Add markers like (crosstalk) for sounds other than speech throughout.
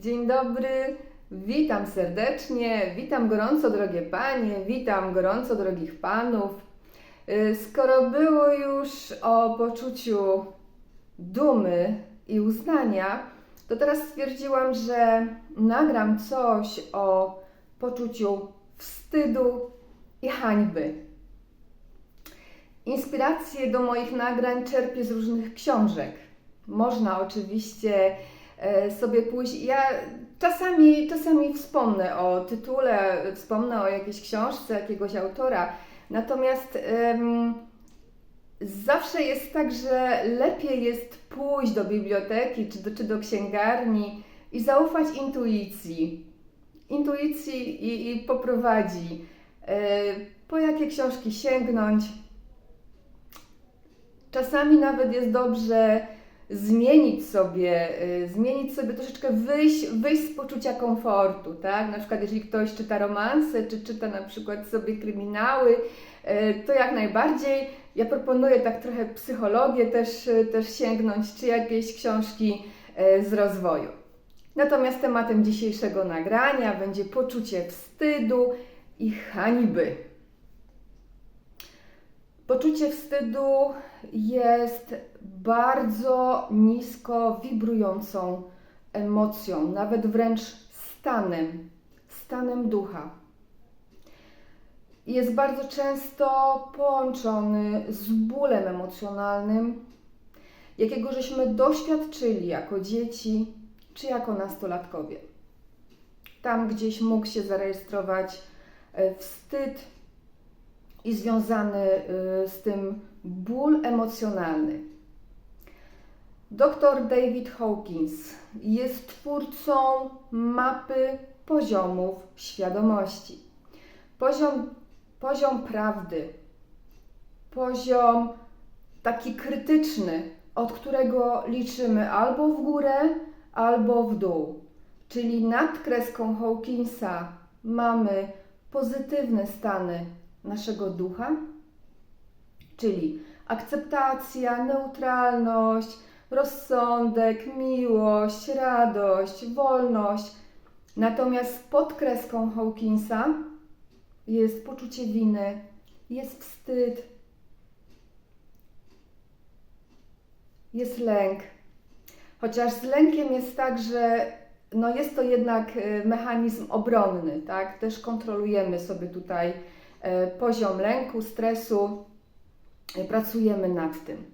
Dzień dobry, witam serdecznie, witam gorąco drogie panie, witam gorąco drogich panów. Y, Skoro było już o poczuciu dumy i uznania, to teraz stwierdziłam, że nagram coś o poczuciu wstydu i hańby. Inspiracje do moich nagrań czerpię z różnych książek. Można oczywiście sobie pójść. Ja czasami, czasami wspomnę o tytule, wspomnę o jakiejś książce jakiegoś autora, natomiast em, zawsze jest tak, że lepiej jest pójść do biblioteki czy do, czy do księgarni i zaufać intuicji. Intuicji i, i poprowadzi. E, po jakie książki sięgnąć. Czasami nawet jest dobrze zmienić sobie, y, zmienić sobie troszeczkę, wyjść, wyjść z poczucia komfortu, tak? Na przykład jeżeli ktoś czyta romanse, czy czyta na przykład sobie kryminały, y, to jak najbardziej. Ja proponuję tak trochę psychologię też, y, też sięgnąć, czy jakieś książki z rozwoju. Natomiast tematem dzisiejszego nagrania będzie poczucie wstydu i hańby. Poczucie wstydu jest bardzo nisko wibrującą emocją, nawet wręcz stanem, stanem ducha. Jest bardzo często połączony z bólem emocjonalnym, jakiego żeśmy doświadczyli jako dzieci czy jako nastolatkowie. Tam gdzieś mógł się zarejestrować e, wstyd, i związany y, z tym ból emocjonalny. Dr David Hawkins jest twórcą mapy poziomów świadomości. Poziom, poziom prawdy, poziom taki krytyczny, od którego liczymy albo w górę, albo w dół. Czyli nad kreską Hawkinsa mamy pozytywne stany naszego ducha, czyli akceptacja, neutralność, rozsądek, miłość, radość, wolność. Natomiast pod kreską Hawkinsa jest poczucie winy, jest wstyd, jest lęk. Chociaż z lękiem jest tak, że no jest to jednak e, mechanizm obronny, tak? Też kontrolujemy sobie tutaj poziom lęku, stresu, e, pracujemy nad tym.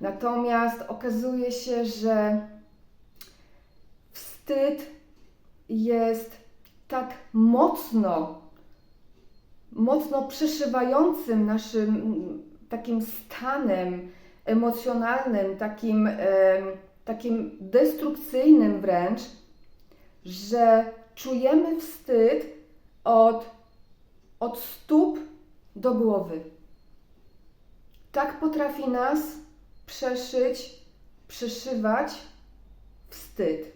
Natomiast okazuje się, że wstyd jest tak mocno, mocno przeszywającym naszym takim stanem emocjonalnym, takim, takim destrukcyjnym wręcz, że czujemy wstyd od od stóp do głowy. Tak potrafi nas przeszyć, przeszywać wstyd.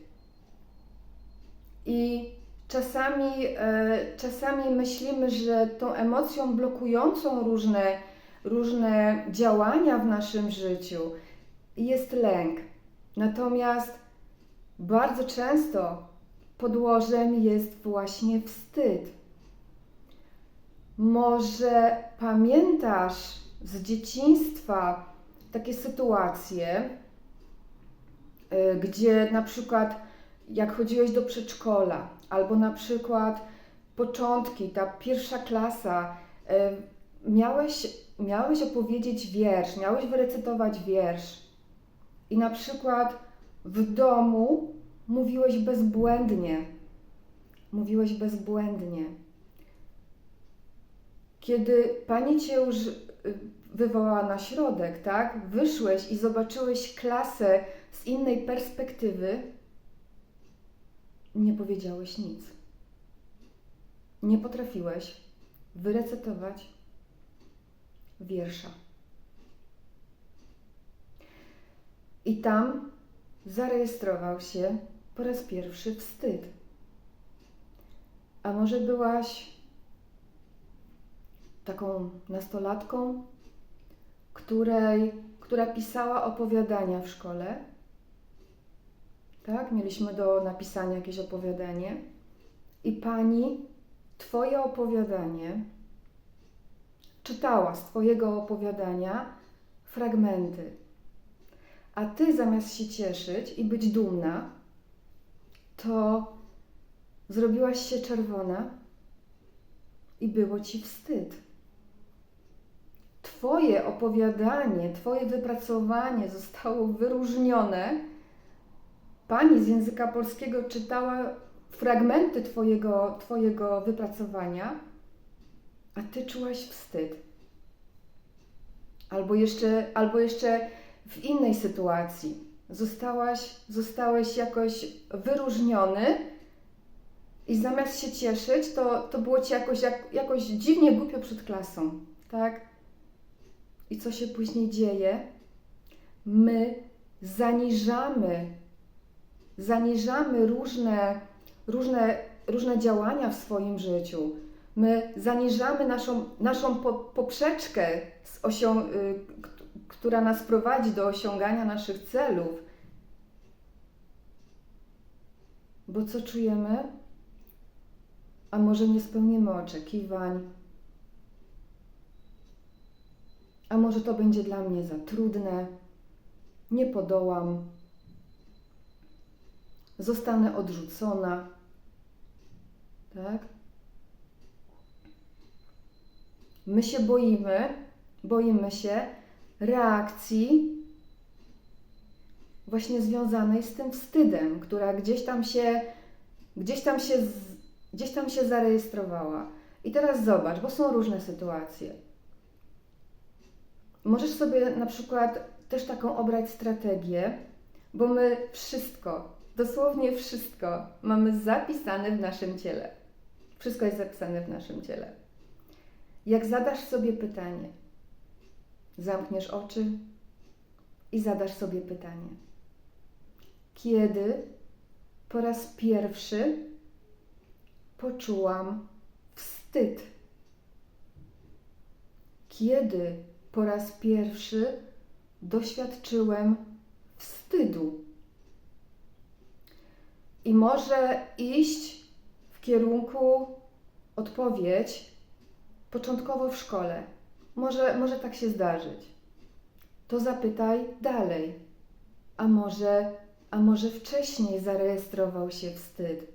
I czasami, e, czasami myślimy, że tą emocją blokującą różne, różne działania w naszym życiu jest lęk. Natomiast bardzo często podłożem jest właśnie wstyd. Może pamiętasz z dzieciństwa takie sytuacje, y, gdzie na przykład jak chodziłeś do przedszkola, albo na przykład początki, ta pierwsza klasa, y, miałeś, miałeś opowiedzieć wiersz, miałeś wyrecytować wiersz i na przykład w domu mówiłeś bezbłędnie. Mówiłeś bezbłędnie. Kiedy pani cię już y, wywołała na środek, tak? Wyszłeś i zobaczyłeś klasę z innej perspektywy, nie powiedziałeś nic. Nie potrafiłeś wyrecytować wiersza. I tam zarejestrował się po raz pierwszy wstyd. A może byłaś taką nastolatką, której, która pisała opowiadania w szkole tak? Mieliśmy do napisania jakieś opowiadanie i pani Twoje opowiadanie czytała z Twojego opowiadania fragmenty. A Ty zamiast się cieszyć i być dumna, to zrobiłaś się czerwona i było Ci wstyd. Twoje opowiadanie, Twoje wypracowanie zostało wyróżnione. Pani z języka polskiego czytała fragmenty twojego, twojego wypracowania, a Ty czułaś wstyd. Albo jeszcze, albo jeszcze w innej sytuacji zostałaś, zostałeś jakoś wyróżniony i zamiast się cieszyć, to, to było Ci jakoś, jak, jakoś dziwnie głupio przed klasą, tak? I co się później dzieje? My zaniżamy, zaniżamy różne, różne, różne działania w swoim życiu. My zaniżamy naszą, naszą po, poprzeczkę, y, która nas prowadzi do osiągania naszych celów. Bo co czujemy? A może nie spełnimy oczekiwań? A może to będzie dla mnie za trudne? Nie podołam. Zostanę odrzucona. Tak? My się boimy, boimy się reakcji właśnie związanej z tym wstydem, która gdzieś tam się, gdzieś tam się, gdzieś tam się zarejestrowała. I teraz zobacz, bo są różne sytuacje. Możesz sobie na przykład też taką obrać strategię, bo my wszystko, dosłownie wszystko mamy zapisane w naszym ciele. Wszystko jest zapisane w naszym ciele. Jak zadasz sobie pytanie, zamkniesz oczy i zadasz sobie pytanie: Kiedy po raz pierwszy poczułam wstyd? Kiedy po raz pierwszy doświadczyłem wstydu? I może iść w kierunku odpowiedź początkowo w szkole. Może, może tak się zdarzyć. To zapytaj dalej. A może, a może wcześniej zarejestrował się wstyd?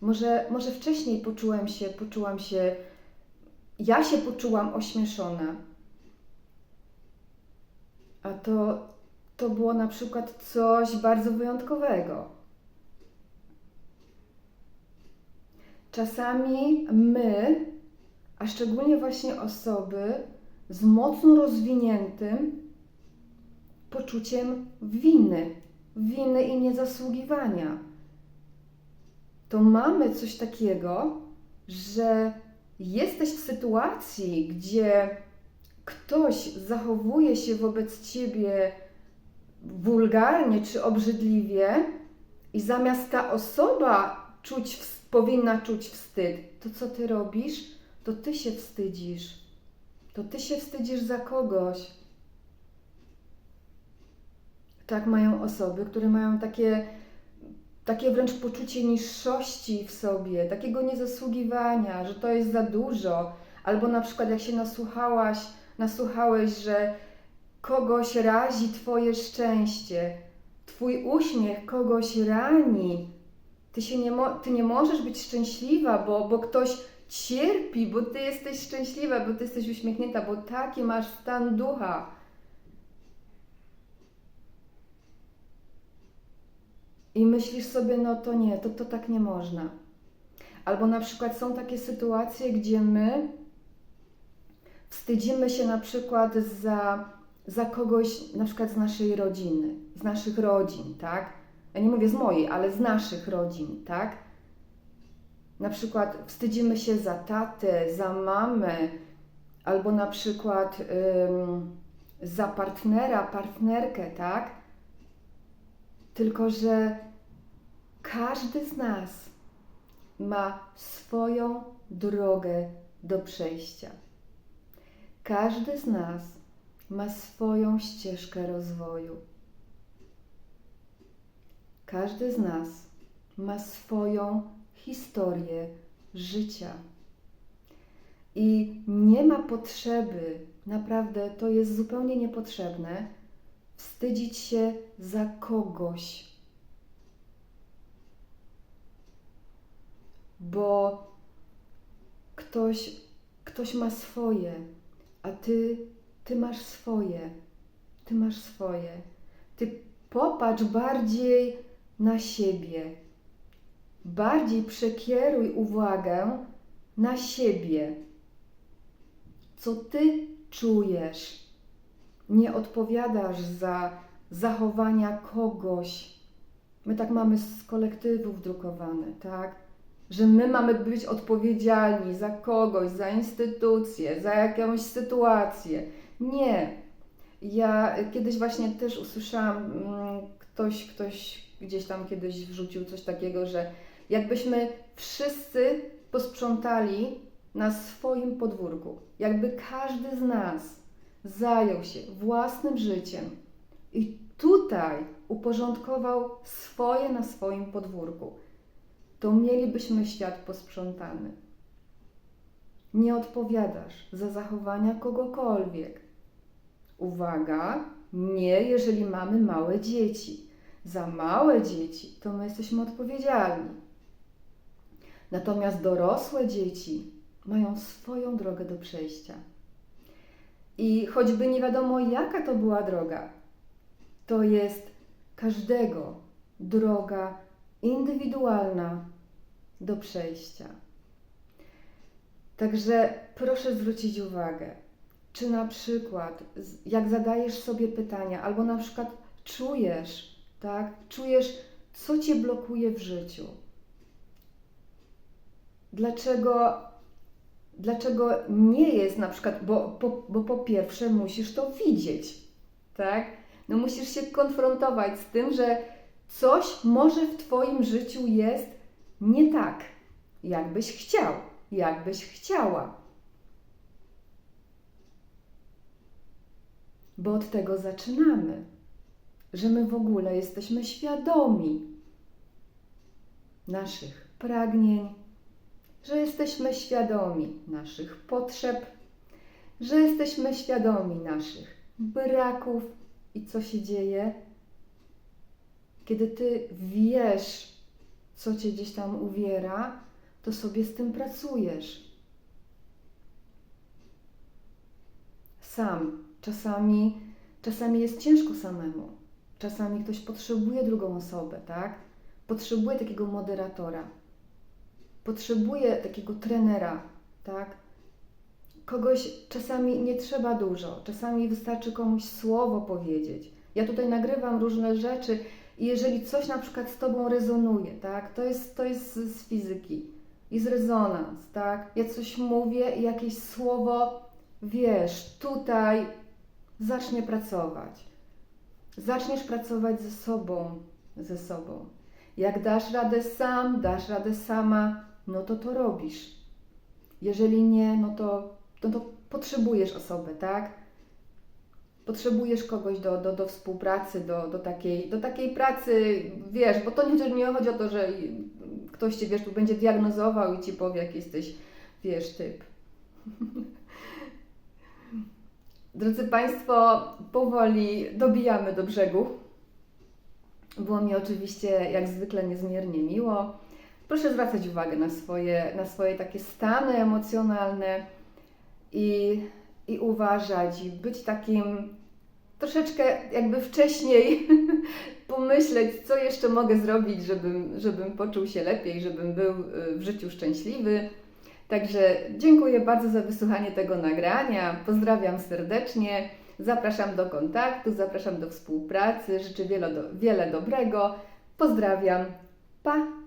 Może, może wcześniej poczułem się, poczułam się, ja się poczułam ośmieszona. A to, to było na przykład coś bardzo wyjątkowego. Czasami my, a szczególnie właśnie osoby z mocno rozwiniętym poczuciem winy, winy i niezasługiwania, to mamy coś takiego, że jesteś w sytuacji, gdzie ktoś zachowuje się wobec ciebie wulgarnie czy obrzydliwie, i zamiast ta osoba czuć, powinna czuć wstyd, to co ty robisz? To ty się wstydzisz. To ty się wstydzisz za kogoś. Tak mają osoby, które mają takie, takie wręcz poczucie niższości w sobie, takiego niezasługiwania, że to jest za dużo. Albo na przykład jak się nasłuchałaś, nasłuchałeś, że kogoś razi Twoje szczęście, Twój uśmiech kogoś rani. Ty, się nie, ty nie możesz być szczęśliwa, bo, bo ktoś cierpi, bo Ty jesteś szczęśliwa, bo Ty jesteś uśmiechnięta, bo taki masz stan ducha. I myślisz sobie, no to nie, to, to tak nie można. Albo na przykład są takie sytuacje, gdzie my wstydzimy się na przykład za, za kogoś, na przykład z naszej rodziny, z naszych rodzin, tak? Ja nie mówię z mojej, ale z naszych rodzin, tak? Na przykład wstydzimy się za tatę, za mamę, albo na przykład ym, za partnera, partnerkę, tak? Tylko, że każdy z nas ma swoją drogę do przejścia. Każdy z nas ma swoją ścieżkę rozwoju. każdy z nas ma swoją historię życia. I nie ma potrzeby, naprawdę to jest zupełnie niepotrzebne, wstydzić się za kogoś. Bo ktoś, ktoś ma swoje, a ty, ty masz swoje. Ty masz swoje. Ty popatrz bardziej na siebie. Bardziej przekieruj uwagę na siebie. Co ty czujesz? Nie odpowiadasz za zachowania kogoś. My tak mamy z kolektywów drukowane, tak? Że my mamy być odpowiedzialni za kogoś, za instytucję, za jakąś sytuację. Nie. Ja kiedyś właśnie też usłyszałam, mm, ktoś, ktoś gdzieś tam kiedyś wrzucił coś takiego, że jakbyśmy wszyscy posprzątali na swoim podwórku, jakby każdy z nas zajął się własnym życiem i tutaj uporządkował swoje na swoim podwórku, to mielibyśmy świat posprzątany. Nie odpowiadasz za zachowania kogokolwiek. Uwaga, nie jeżeli mamy małe dzieci. Za małe dzieci to my jesteśmy odpowiedzialni. Natomiast dorosłe dzieci mają swoją drogę do przejścia. I choćby nie wiadomo, jaka to była droga, to jest każdego droga indywidualna do przejścia. Także proszę zwrócić uwagę, czy na przykład, jak zadajesz sobie pytania, albo na przykład czujesz, tak, czujesz, co cię blokuje w życiu. Dlaczego, dlaczego nie jest na przykład, bo po, bo po pierwsze musisz to widzieć, tak? No musisz się konfrontować z tym, że coś może w Twoim życiu jest nie tak, jakbyś chciał, jakbyś chciała. Bo od tego zaczynamy, że my w ogóle jesteśmy świadomi naszych pragnień, że jesteśmy świadomi naszych potrzeb, że jesteśmy świadomi naszych braków i co się dzieje, kiedy ty wiesz, co cię gdzieś tam uwiera, to sobie z tym pracujesz. Sam. Czasami, czasami jest ciężko samemu. Czasami ktoś potrzebuje drugą osobę, tak? Potrzebuje takiego moderatora. Potrzebuje takiego trenera, tak? Kogoś czasami nie trzeba dużo, czasami wystarczy komuś słowo powiedzieć. Ja tutaj nagrywam różne rzeczy i jeżeli coś na przykład z Tobą rezonuje, tak? To jest, to jest z, fizyki. Jest rezonans, tak? Ja coś mówię i jakieś słowo, wiesz, tutaj zacznie pracować. Zaczniesz pracować ze sobą, ze sobą. Jak dasz radę sam, dasz radę sama, no to to robisz. Jeżeli nie, no to, to, to potrzebujesz osobę, tak? Potrzebujesz kogoś do, do, do współpracy, do, do, takiej, do takiej pracy, wiesz, bo to nie, nie chodzi o to, że ktoś cię, wiesz, tu będzie diagnozował i ci powie, jak jesteś, wiesz, typ. (laughs) Drodzy Państwo, powoli dobijamy do brzegu. Było mi oczywiście jak zwykle niezmiernie miło. Proszę zwracać uwagę na swoje, na swoje takie stany emocjonalne i, i uważać, i być takim troszeczkę jakby wcześniej (laughs) pomyśleć, co jeszcze mogę zrobić, żebym, żebym poczuł się lepiej, żebym był y, w życiu szczęśliwy. Także dziękuję bardzo za wysłuchanie tego nagrania. Pozdrawiam serdecznie. Zapraszam do kontaktu, zapraszam do współpracy. Życzę wiele, wiele dobrego. Pozdrawiam. Pa!